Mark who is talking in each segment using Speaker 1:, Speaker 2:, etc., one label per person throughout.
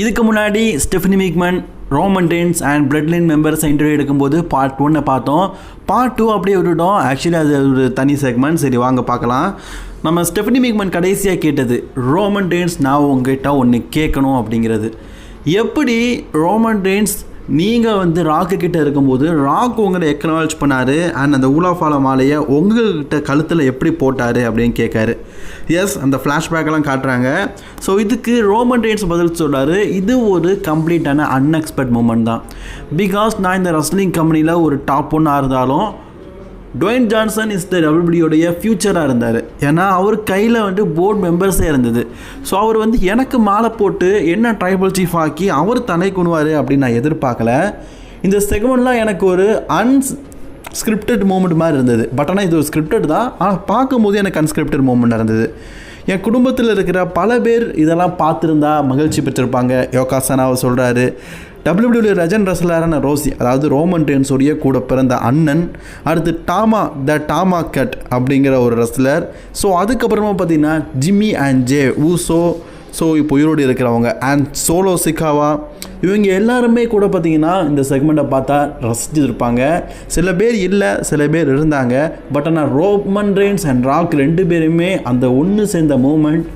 Speaker 1: இதுக்கு முன்னாடி Stephanie McMahon Roman Reigns and blood line members interview எடுக்கும்போது பார்ட் ஒன்னை பார்த்தோம். பார்ட் டூ அப்படியே விட்டுட்டோம். ஆக்சுவலி அது ஒரு தனி செக்மெண்ட் சரி வாங்க பார்க்கலாம். நம்ம ஸ்டெஃபனி மிக்மன் கடைசியாக கேட்டது ரோமன் டென்ஸ் நான் உங்ககிட்ட ஒன்று கேட்கணும் அப்படிங்கிறது. எப்படி ரோமன் டென்ஸ் நீங்கள் வந்து ராக்கு கிட்ட இருக்கும்போது ராக் உங்களை எக்னாலஜ் பண்ணார் அண்ட் அந்த ஊலாஃபால மாலையை உங்கள்கிட்ட கழுத்தில் எப்படி போட்டார் அப்படின்னு கேட்காரு. எஸ் அந்த ஃப்ளாஷ்பேக்கெல்லாம் காட்டுறாங்க. ஸோ இதுக்கு ரோமன் ரெயின்ஸ் பதில் சொல்கிறார் இது ஒரு கம்ப்ளீட்டான அன்எக்ஸ்பெக்ட் மூமெண்ட் தான். பிகாஸ் நான் இந்த ரஸ்லிங் கம்பெனியில் ஒரு டாப் ஒன்னாக இருந்தாலும் டொயின் ஜான்சன் இஸ் த டபிள்யூடியோடைய ஃப்யூச்சராக இருந்தார். ஏன்னா அவர் கையில் வந்து போர்டு மெம்பர்ஸே இருந்தது. ஸோ அவர் வந்து எனக்கு மாலை போட்டு என்ன ட்ரைபல் சீஃப் ஆக்கி அவர் தலை குணுவார் அப்படின்னு நான் எதிர்பார்க்கல. இந்த செகமெண்ட்லாம் எனக்கு ஒரு அன்ஸ் ஸ்கிரிப்டட் மூமெண்ட் மாதிரி இருந்தது. பட் ஆனால் இது ஒரு ஸ்கிரிப்டட் தான். ஆனால் பார்க்கும்போது எனக்கு அன்ஸ்கிரிப்டட் மூமெண்ட் இருந்தது என் குடும்பத்தில் இருக்கிற பல பேர் இதெல்லாம் பார்த்துருந்தா மகிழ்ச்சி பெற்றிருப்பாங்க. யோகாசனாவை சொல்கிறாரு டபிள்யூடபிள்யூ லெஜண்ட் ரெஸ்லரான ரோசி அதாவது ரோமன் டென்ஸோடைய கூட பிறந்த அண்ணன் அடுத்து டாமா த டாமா கட் அப்படிங்கிற ஒரு ரெஸ்லர் ஸோ அதுக்கப்புறமா பார்த்தீங்கன்னா Jimmy and Jey Uso so இப்போ உயிரோடு இருக்கிறவங்க அண்ட் சோலோ சிக்காவா இவங்க எல்லாருமே கூட பார்த்தீங்கன்னா இந்த செக்மெண்ட்டை பார்த்தா ரசிச்சிருப்பாங்க. சில பேர் இல்லை சில பேர் இருந்தாங்க. பட் ஆனால் ரோமன் ரெயின்ஸ் அண்ட் ராக் ரெண்டு பேருமே அந்த ஒன்று சேர்ந்த மூமெண்ட்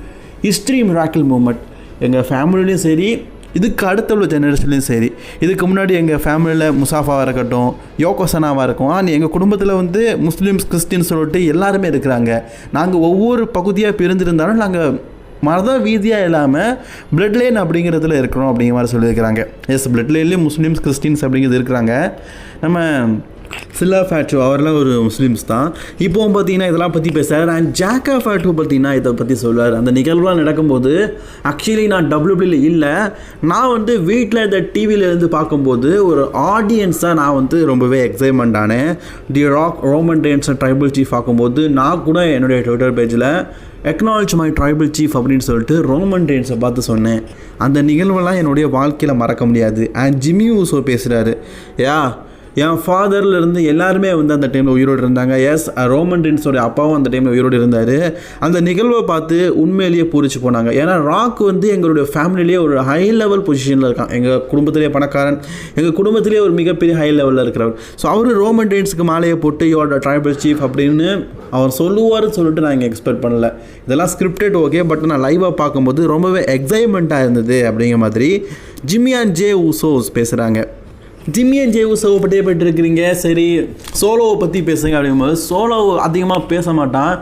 Speaker 1: ஹிஸ்ட்ரி மிராக்கிள் மூமெண்ட் எங்கள் ஃபேமிலிலையும் சரி இதுக்கு அடுத்த உள்ள ஜெனரேஷன்லையும் சரி. இதுக்கு முன்னாடி எங்கள் ஃபேமிலியில் முசாஃபாவாக இருக்கட்டும் யோகோசனாவாக இருக்கும் ஆனால் எங்கள் குடும்பத்தில் வந்து முஸ்லீம்ஸ் கிறிஸ்டின் சொல்லிட்டு எல்லாருமே இருக்கிறாங்க. நாங்கள் ஒவ்வொரு பகுதியாக பிரிந்திருந்தாலும் நாங்கள் மத வீதியாக இல்லாமல் பிளட் லைன் அப்படிங்கிறதுல இருக்கிறோம் அப்படிங்கிற மாதிரி சொல்லியிருக்கிறாங்க. எஸ் பிளட் லைன்லேயும் முஸ்லீம்ஸ் கிறிஸ்டின்ஸ் அப்படிங்கிறது இருக்கிறாங்க. நம்ம சில்லா ஃபேட்டு அவரெல்லாம் ஒரு முஸ்லீம்ஸ் தான். இப்போவும் பார்த்தீங்கன்னா இதெல்லாம் பற்றி பேசுகிறார் அண்ட் ஜாக்கா ஃபேட்டு பார்த்தீங்கன்னா இதை பற்றி சொல்லுவார் அந்த நிகழ்வுலாம் நடக்கும்போது ஆக்சுவலி நான் டபிள்யூபிள்யூ இல்லை. நான் வந்து வீட்டில் இந்த டிவியில் இருந்து பார்க்கும்போது ஒரு ஆடியன்ஸாக நான் வந்து ரொம்பவே எக்ஸைட்மெண்ட் ஆனேன் the Rock Roman Reigns tribal chief பார்க்கும்போது நான் கூட என்னுடைய ட்விட்டர் பேஜில் எக்னாலஜ் மை ட்ரைபிள் சீஃப் அப்படின்னு சொல்லிட்டு ரோமன் டேன்ஸை பார்த்து சொன்னேன். அந்த நிகழ்வெல்லாம் என்னுடைய வாழ்க்கையில் மறக்க முடியாது. அண்ட் ஜிம்மி ஊசோ பேசுகிறாரு யா என் ஃபாதர்லேருந்து எல்லாருமே வந்து அந்த டைமில் உயிரோடு இருந்தாங்க. எஸ் ரோமன் ரின்ஸோட அப்பாவும் அந்த டைமில் உயிரோடு இருந்தார். அந்த நிகழ்வை பார்த்து உண்மையிலேயே பூரிச்சு போனாங்க. ஏன்னா ராக் வந்து எங்களுடைய ஃபேமிலியிலேயே ஒரு ஹை லெவல் பொசிஷனில் இருக்கான். எங்கள் குடும்பத்திலேயே பணக்காரன் எங்கள் குடும்பத்திலேயே ஒரு மிகப்பெரிய ஹை லெவலில் இருக்கிறவர். ஸோ அவர் ரோமன் டென்ஸுக்கு மாலையை போட்டு யோட ட்ரைபல் சீஃப் அப்படின்னு அவர் சொல்லுவார்னு சொல்லிட்டு நான் இங்கே எக்ஸ்பெக்ட் பண்ணல. இதெல்லாம் ஸ்கிரிப்டட் ஓகே பட் நான் லைவாக பார்க்கும்போது ரொம்பவே எக்ஸைட்மெண்ட்டாக இருந்தது அப்படிங்கிற மாதிரி ஜிம்மியான் ஜே ஊசோஸ் பேசுகிறாங்க ஜிம்மி அண்ட் ஜே ஊசோவை பற்றியே போயிட்டுருக்கிறீங்க சரி சோலோவை பற்றி பேசுங்க அப்படிங்கும்போது சோலோ அதிகமாக பேச மாட்டான்.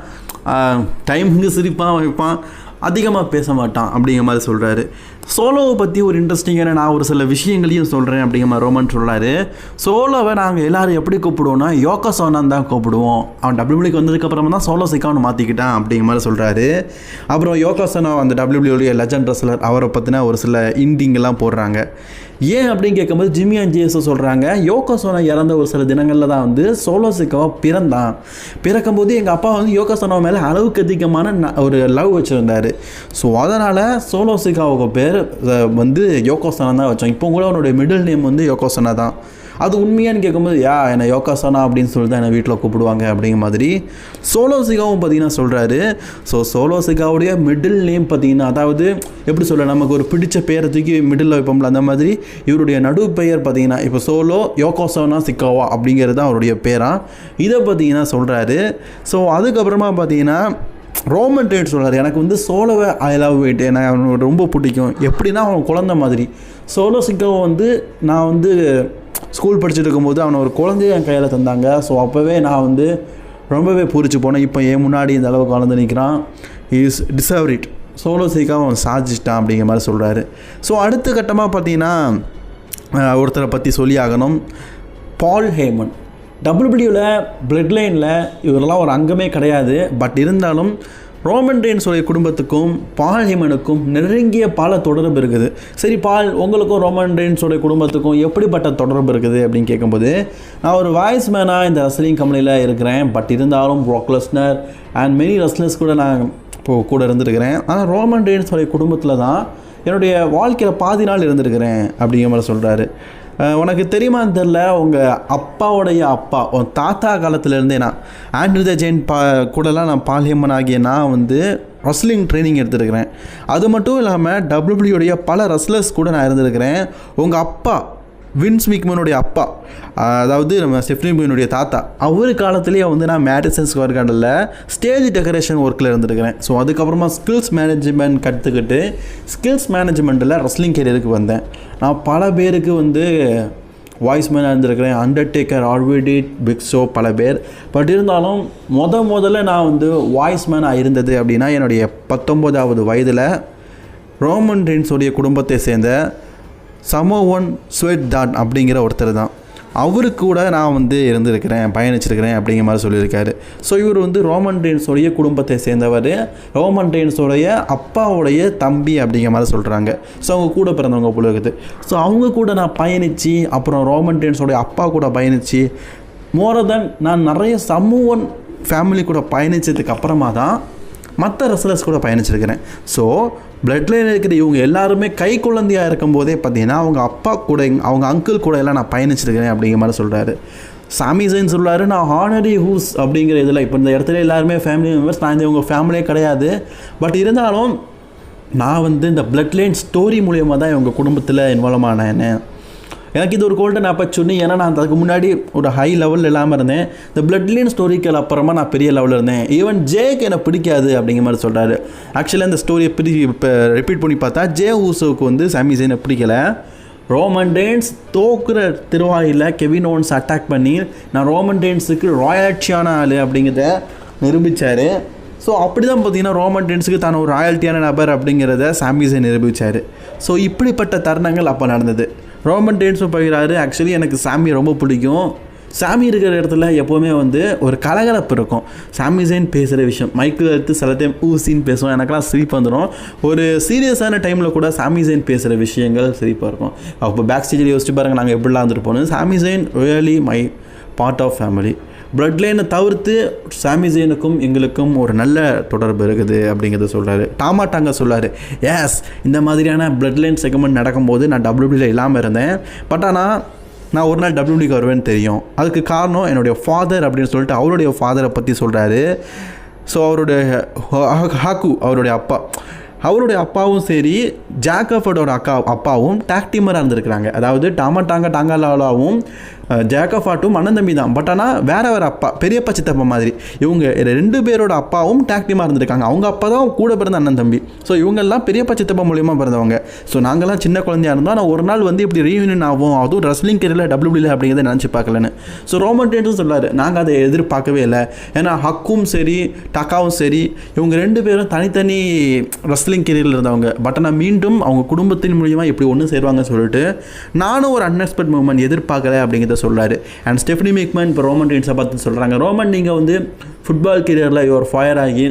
Speaker 1: டைமுக்கு சிரிப்பான் வைப்பான். அதிகமாக பேச மாட்டான் அப்படிங்கிற மாதிரி சொல்கிறாரு சோலோவை பற்றி ஒரு இன்ட்ரெஸ்டிங்கான நான் ஒரு சில விஷயங்களையும் சொல்கிறேன் அப்படிங்கிற மாதிரி ரோமன் சொல்கிறாரு சோலோவை நாங்கள் எல்லோரும் எப்படி கூப்பிடுவோம்னா யோகா சோனான் தான் கூப்பிடுவோம் அவன் டபிள்யூபிள்யூக்கு வந்ததுக்கப்புறமா தான் சோலோ சிக்கான்னு மாற்றிக்கிட்டான் அப்படிங்கிற மாதிரி சொல்கிறாரு அப்புறம் யோகா சோனா அந்த டபிள்யூபிள்யூடைய லெஜண்ட் ரெஸ்லர் அவரை பற்றின ஒரு சில இண்டிங்கெல்லாம் போடுறாங்க. ஏன் அப்படின்னு கேட்கும்போது ஜிம்மி அண்ட் சொல்கிறாங்க யோகா சோனா இறந்த ஒரு சில தினங்களில் தான் வந்து சோலோ சிக்காவை பிறந்தான். பிறக்கும்போது எங்கள் அப்பா வந்து யோகா சோனா மேலே அளவுக்கு அதிகமான ந- ஒரு லவ் வச்சுருந்தாரு. ஸோ அதனால் சோலோ சிக்காவுக்கு பேர் வந்து யோகோசனா தான் வச்சோம் இப்போ கூட அவனுடைய மிடில் நேம் வந்து யோகோசனா தான். அது உண்மையான்னு கேட்கும்போது யா என்னை யோகாசனா அப்படின்னு சொல்லி தான் என்னை வீட்டில் கூப்பிடுவாங்க அப்படிங்கிற மாதிரி சோலோ சிகாவும் பார்த்தீங்கன்னா சொல்கிறாரு ஸோ சோலோ சிகாவுடைய மிடில் நேம் பார்த்தீங்கன்னா அதாவது எப்படி சொல்ல நமக்கு ஒரு பிடிச்ச பெயரை தூக்கி மிடில் வைப்போம்ல அந்த மாதிரி இவருடைய நடு பெயர் பார்த்தீங்கன்னா இப்போ சோலோ யோகோசோனா சிக்காவா அப்படிங்கிறது தான் அவருடைய பேரா. இதை பார்த்தீங்கன்னா சொல்கிறாரு ஸோ அதுக்கப்புறமா பார்த்தீங்கன்னா ரோமன் டேட் சொல்கிறார் எனக்கு வந்து சோலோவை ஐ லவ் வெயிட் எனக்கு அவனுக்கு ரொம்ப பிடிக்கும். எப்படின்னா அவன் குழந்த மாதிரி. சோலோ சிக்காவை வந்து நான் வந்து ஸ்கூல் படிச்சுட்டு இருக்கும்போது அவனை ஒரு குழந்தைய என் கையில் தந்தாங்க. ஸோ அப்போவே நான் வந்து ரொம்பவே பூரிச்சு போனேன். இப்போ என் முன்னாடி இந்த அளவுக்கு வளர்ந்து நிற்கிறான். இஸ் டிசர்வ் இட் சோலோ சிக்காவை அவன் சாதிச்சிட்டான் அப்படிங்கிற மாதிரி சொல்கிறாரு ஸோ அடுத்த கட்டமாக பார்த்தீங்கன்னா ஒருத்தரை பற்றி சொல்லி ஆகணும். பால் ஹேமன். டபிள்யூபிள்யூவில் பிளட் லைனில் இவரெல்லாம் ஒரு அங்கமே கிடையாது. பட் இருந்தாலும் ரோமன் ரெயின்ஸோடைய குடும்பத்துக்கும் பால் ஹேமனுக்கும் நெருங்கிய பல தொடர்பு இருக்குது. சரி பால் உங்களுக்கும் ரோமன் ரெயின்ஸோடைய குடும்பத்துக்கும் எப்படிப்பட்ட தொடர்பு இருக்குது அப்படின்னு கேட்கும்போது நான் ஒரு வாய்ஸ் மேனாக இந்த ரஸ்லிங் கம்பெனியில் இருக்கிறேன். பட் இருந்தாலும் ப்ரோக்லஸ்னர் அண்ட் மெனி ரஸ்லர்ஸ் கூட நான் இப்போது கூட இருந்திருக்கிறேன். ஆனால் ரோமன் ரெயின்ஸோடைய குடும்பத்தில் தான் என்னுடைய வாழ்க்கையில் பாதி நாள் இருந்திருக்கிறேன் அப்படிங்கிற மாதிரி சொல்கிறாரு உனக்கு தெரியுமான்னு தெரில உங்கள் அப்பாவுடைய அப்பா உன் தாத்தா காலத்துலேருந்தே நான் ஆண்ட்ரித ஜெயின் பா கூடலாம் நான் பாலியம்மன் ஆகிய நான் வந்து ரஸ்லிங் ட்ரைனிங் எடுத்துருக்கிறேன். அது மட்டும் இல்லாமல் டபிள்யூபிள்யூடைய பல ரஸ்லர்ஸ் கூட நான் இருந்திருக்கிறேன். உங்கள் அப்பா வின்ஸ் மிக்மனுடைய அப்பா அதாவது நம்ம ஸ்டெஃப்னி மிக்மனுடைய தாத்தா அவர் காலத்துலேயே வந்து நான் மேடிசன் ஸ்கொயர் கார்டில் ஸ்டேஜ் டெக்கரேஷன் ஒர்க்கில் இருந்துருக்கிறேன். ஸோ அதுக்கப்புறமா ஸ்கில்ஸ் மேனேஜ்மெண்ட் கற்றுக்கிட்டு ஸ்கில்ஸ் மேனேஜ்மெண்ட்டில் ரெஸ்லிங் கேரியருக்கு வந்தேன். நான் பல பேருக்கு வந்து வாய்ஸ்மேனாக இருந்திருக்கிறேன் அண்டர்டேக்கர் ஆர்விடிட் பிக் ஷோ பல பேர். பட் இருந்தாலும் முத முதல்ல நான் வந்து வாய்ஸ்மேனாக இருந்தது அப்படின்னா என்னுடைய பத்தொம்போதாவது வயதில் ரோமன் ரின்ஸுடைய குடும்பத்தை சேர்ந்த சமோவன் ஸ்வெட் டாட் அப்படிங்கிற ஒருத்தர் தான். அவருக்கு கூட நான் வந்து இருந்திருக்கிறேன் பயணிச்சிருக்கிறேன் அப்படிங்கிற மாதிரி சொல்லியிருக்காரு. ஸோ இவர் வந்து ரோமன் ரெயின்ஸோடைய குடும்பத்தை சேர்ந்தவர். ரோமன் ரெயின்ஸோடைய அப்பாவுடைய தம்பி அப்படிங்கிற மாதிரி சொல்கிறாங்க ஸோ அவங்க கூட பிறந்தவங்க போல இருக்குது. ஸோ அவங்க கூட நான் பயணித்து அப்புறம் ரோமன் ரெயின்ஸோடைய அப்பா கூட பயணித்து மோர் தென் நான் நிறைய சமூகன் ஃபேமிலி கூட பயணித்ததுக்கு அப்புறமா தான் மற்ற ரெஸ்லர்ஸ் கூட பயணிச்சிருக்கிறேன். ஸோ பிளட் லைன் இருக்கிற இவங்க எல்லாருமே கை குழந்தையாக இருக்கும்போதே பார்த்தீங்கன்னா அவங்க அப்பா கூட அவங்க அங்கிள் கூட எல்லாம் நான் பயணிச்சிருக்கிறேன் அப்படிங்கிற மாதிரி சொல்கிறாரு சாமி ஜெயின் சொல்கிறாரு நான் ஹானரி ஹூஸ் அப்படிங்கிற இதில் இப்போ இந்த இடத்துல எல்லாருமே ஃபேமிலி மெம்பர்ஸ் நான் இந்த உங்கள் ஃபேமிலியே கிடையாது. பட் இருந்தாலும் நான் வந்து இந்த பிளட் லைன் ஸ்டோரி மூலியமாக தான் இவங்க குடும்பத்தில் இன்வால்வ் ஆனேன் எனக்கு இது ஒரு கோல்டன் ஆப்பர்ச்சுனி ஏன்னா நான் அதுக்கு முன்னாடி ஒரு ஹை லெவலில் இல்லாமல் இருந்தேன். இந்த பிளட்லின் ஸ்டோரிக்கு அப்புறமா நான் பெரிய லெவலில் இருந்தேன். ஈவன் ஜேக்கு எனக்கு பிடிக்காது அப்படிங்கிற மாதிரி சொல்கிறாரு ஆக்சுவலாக இந்த ஸ்டோரியை பிரி இப்போ ரிப்பீட் பண்ணி பார்த்தா ஜே ஊசோவுக்கு வந்து சாமி ஜெயினை பிடிக்கல. ரோமன் டேன்ஸ் தோக்குற திருவாயில் கெவின் ஓன்ஸ் அட்டாக் பண்ணி நான் ரோமன் டேன்ஸுக்கு ராயல்ட்டியான ஆள் அப்படிங்கிறத நிரூபித்தார் ஸோ அப்படி தான் பார்த்தீங்கன்னா ரோமன் டென்ஸுக்கு தான் ஒரு ராயல்ட்டியான நபர் அப்படிங்கிறத சாம்பிஸை நிரூபித்தார் ஸோ இப்படிப்பட்ட தருணங்கள் அப்போ நடந்தது. ரோமன் டேன்ஸும் பகிர்றாரு ஆக்சுவலி எனக்கு சாமி ரொம்ப பிடிக்கும். சாமி இருக்கிற இடத்துல எப்போவுமே வந்து ஒரு கலகலப்பு இருக்கும். சாமி ஜெயின் பேசுகிற விஷயம். மைக்கில் எடுத்து சில டைம் ஊசின்னு பேசுவோம். எனக்கெல்லாம் சிரிப்பு வந்துடும் ஒரு சீரியஸான டைமில் கூட சாமி ஜெயின் பேசுகிற விஷயங்கள் சிரிப்பாக இருக்கும். அப்போ பேக் ஸ்டேஜில் யோசிச்சு பாருங்கள் நாங்கள் எப்படிலாம் வந்துட்டு போகணும் Sami Zayn really my part of family blood லைனை தவிர்த்து சாமி ஜெயினுக்கும் எங்களுக்கும் ஒரு நல்ல தொடர்பு இருக்குது அப்படிங்கிறத சொல்கிறாரு டாமா டாங்க சொல்கிறார் எஸ் இந்த மாதிரியான பிளட் லைன் செக்மெண்ட் நடக்கும்போது நான் டபிள்யூபியில் இல்லாமல் இருந்தேன். பட் ஆனால் நான் ஒரு நாள் டபிள்யூடிக்கு வருவேன்னு தெரியும். அதுக்கு காரணம் என்னுடைய ஃபாதர் அப்படின்னு சொல்லிட்டு அவருடைய ஃபாதரை பற்றி சொல்கிறாரு ஸோ அவருடைய ஹாக்கு அவருடைய அப்பா அவருடைய அப்பாவும் சரி ஜாக்கஃபர்டோட அக்கா அப்பாவும் டாக் டீமராக இருந்திருக்கிறாங்க. அதாவது டாமா டாங்கா டாங்காலாவும் ஜாக்கஃபாட்டும் அண்ணன் தம்பி தான். பட் ஆனால் வேற வேற அப்பா பெரியப்பா சித்தப்பா மாதிரி இவங்க ரெண்டு பேரோட அப்பாவும் டாக் டீமாக இருந்திருக்காங்க. அவங்க அப்பா தான் கூட பிறந்த அண்ணன் தம்பி. ஸோ இவங்கெல்லாம் பெரியப்பா சித்தப்பா மூலியமாக பிறந்தவங்க. ஸோ நாங்கள்லாம் சின்ன குழந்தையா இருந்தோம். ஆனால் ஒரு நாள் வந்து இப்படி ரீயூனியன் ஆகும். அதுவும் ரெஸ்லிங் கரியரில் டபிள்யூபியில் அப்படிங்கிறத நினச்சி பார்க்கலன்னு. ஸோ ரோமன் டேன்ஸும் சொல்லார். நாங்கள் அதை எதிர்பார்க்கவே இல்லை. ஏன்னா ஹக்கும் சரி டக்காவும் சரி இவங்க ரெண்டு பேரும் தனித்தனி ரெஸ்லிங் கெரியரில் இருந்தவங்க. பட் ஆனால் மீண்டும் அவங்க குடும்பத்தின் மூலியமாக இப்படி ஒன்று சேருவாங்கன்னு சொல்லிட்டு நானும் ஒரு அன்எக்ஸ்பெக்ட் மூமெண்ட் எதிர்பார்க்கல அப்படிங்கிறத சொல்கிறாரு அண்ட் ஸ்டெஃபனி மேக்மேன் இப்போ ரோமன் ரீன்ஸை பார்த்து சொல்கிறாங்க ரோமன் நீங்கள் வந்து ஃபுட்பால் கெரியரில் ஒரு ஃபயர் ஆகி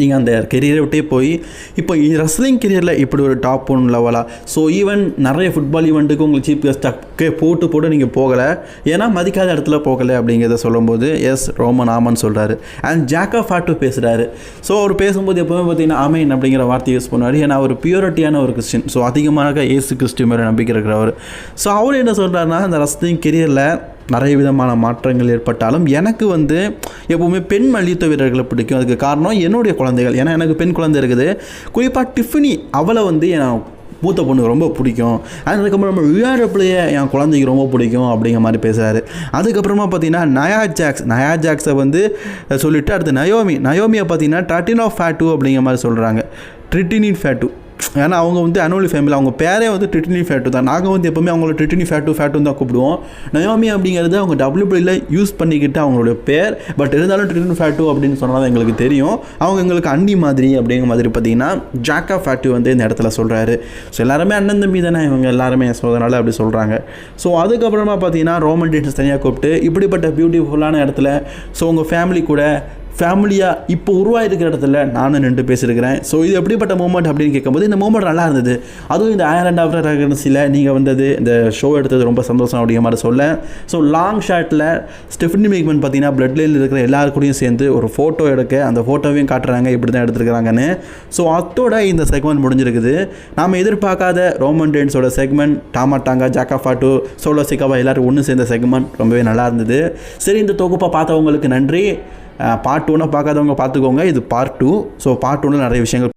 Speaker 1: நீங்கள் அந்த கெரியரை விட்டே போய் இப்போ ரெஸ்லிங் கெரியரில் இப்படி ஒரு டாப் ஒன் லெவலாக ஸோ ஈவன் நிறைய ஃபுட்பால் ஈவெண்ட்டுக்கு உங்களுக்கு சீப் கெஸ்டாக போட்டு போட்டு நீங்கள் போகலை. ஏன்னா மதிக்காத இடத்துல போகலை அப்படிங்கிறத சொல்லும்போது எஸ் ரோமன் ஆமன் சொல்கிறாரு அண்ட் ஜாக்கா ஃபாட்டு பேசுகிறாரு ஸோ அவர் பேசும்போது எப்போவுமே பார்த்தீங்கன்னா ஆமேன் அப்படிங்கிற வார்த்தை யூஸ் பண்ணுவார். ஏன்னா அவர் பியூரிட்டியான ஒரு கிறிஸ்டின் ஸோ அதிகமாக ஏசு கிறிஸ்டின் மேலே நம்பிக்கை இருக்கிறவர். ஸோ அவர் என்ன சொல்கிறாருன்னா அந்த ரெஸ்லிங் கெரியரில் நிறைய விதமான மாற்றங்கள் ஏற்பட்டாலும் எனக்கு வந்து எப்போவுமே பெண் மல்யுத்த வீரர்களை பிடிக்கும். அதுக்கு காரணம் என்னுடைய குழந்தைகள். ஏன்னா எனக்கு பெண் குழந்தை இருக்குது. குறிப்பாக டிஃபினி அவளை வந்து என் மூத்த பொண்ணுக்கு ரொம்ப பிடிக்கும். அதுக்கப்புறம் நம்ம விஆர்எப்லேயே என் குழந்தைக்கு ரொம்ப பிடிக்கும் அப்படிங்கிற மாதிரி பேசுகிறாரு அதுக்கப்புறமா பார்த்தீங்கன்னா நயா ஜாக்ஸ். நயா ஜாக்ஸை வந்து சொல்லிவிட்டு அடுத்து நயோமி. நயோமியை பார்த்தீங்கன்னா ட்ரட்டின் ஆஃப் ஃபேட்டு அப்படிங்கிற மாதிரி சொல்கிறாங்க ட்ரிட்டினின் ஃபேட்டு ஏன்னா அவங்க வந்து அனுவலி ஃபேமிலி அவங்க பேரே வந்து ட்ரிட்டினி ஃபேட்டு தான். நாங்கள் வந்து எப்போவுமே அவங்கள ட்ரிட்டினி ஃபேட்டு ஃபேட்டுன்னு தான் கூப்பிடுவோம். நயோமி அப்படிங்கிறது அவங்க டபிள்யூபிள்யூல யூஸ் பண்ணிக்கிட்டு அவங்களோட பேர் பட் இருந்தாலும் ட்ரிட்டினி ஃபேட்டு அப்படின்னு சொன்னால் எங்களுக்கு தெரியும். அவங்க எங்களுக்கு அண்டி மாதிரி அப்படிங்கிற மாதிரி பார்த்தீங்கன்னா ஜாக்கா ஃபேட்டு வந்து இந்த இடத்துல சொல்கிறாரு ஸோ எல்லாருமே அண்ணன் தம்பி தானே இவங்க எல்லாருமே ஸோ அதனால் அப்படி சொல்கிறாங்க ஸோ அதுக்கப்புறமா பார்த்தீங்கன்னா ரோமன் டீச்சர்ஸ் தனியாக கூப்பிட்டு இப்படிப்பட்ட பியூட்டிஃபுல்லான இடத்துல ஸோ உங்கள் ஃபேமிலி கூட ஃபேமிலியாக இப்போ உருவாயிருக்கிற இடத்துல நானும் நின்று பேசியிருக்கிறேன். ஸோ இது எப்படிப்பட்ட மூமெண்ட் அப்படின்னு கேட்கும்போது இந்த மூமெண்ட் நல்லா இருந்தது. அதுவும் இந்த ஐலாண்ட் ஆஃப் ரெகனசியில் நீங்கள் வந்தது இந்த ஷோ எடுத்தது ரொம்ப சந்தோஷம் அப்படிங்கிற மாதிரி சொல்ல. ஸோ லாங் ஷாட்டில் ஸ்டெஃபனி மேக்மன் பார்த்தீங்கன்னா பிளட் லைனில் இருக்கிற எல்லாருக்கூடையும் சேர்ந்து ஒரு ஃபோட்டோ எடுக்க அந்த ஃபோட்டோவையும் காட்டுறாங்க இப்படி தான் எடுத்துருக்காங்கன்னு ஸோ அத்தோட இந்த செக்மெண்ட் முடிஞ்சிருக்குது. நாம் எதிர்பார்க்காத ரோமன் டென்ஸோட செக்மெண்ட் டாமாட்டாங்க ஜாக்கா ஃபாட்டு சோலோ சிக்காவா எல்லாரும் ஒன்று சேர்ந்த செக்மெண்ட் ரொம்பவே நல்லா இருந்தது. சரி இந்த தொகுப்பை பார்த்தவங்களுக்கு நன்றி. பார்ட் ஒன்னை பார்க்காதவங்க பார்த்துக்கோங்க. இது பார்ட் டூ ஸோ பார்ட் ஒன்னில் நிறைய விஷயங்கள்